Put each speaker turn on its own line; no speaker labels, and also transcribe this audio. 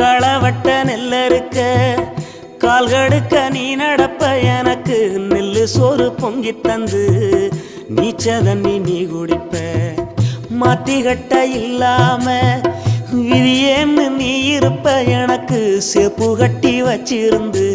களவட்ட நெல்லறுக்க கால்கடுக்க நீ நடப்ப எனக்கு நெல்லு சோறு பொங்கி தந்து நீச்ச தண்ணி நீ குடிப்ப. மாத்தி கட்ட இல்லாம விதியேன்னு நீ இருப்ப எனக்கு செப்பு கட்டி வச்சிருந்து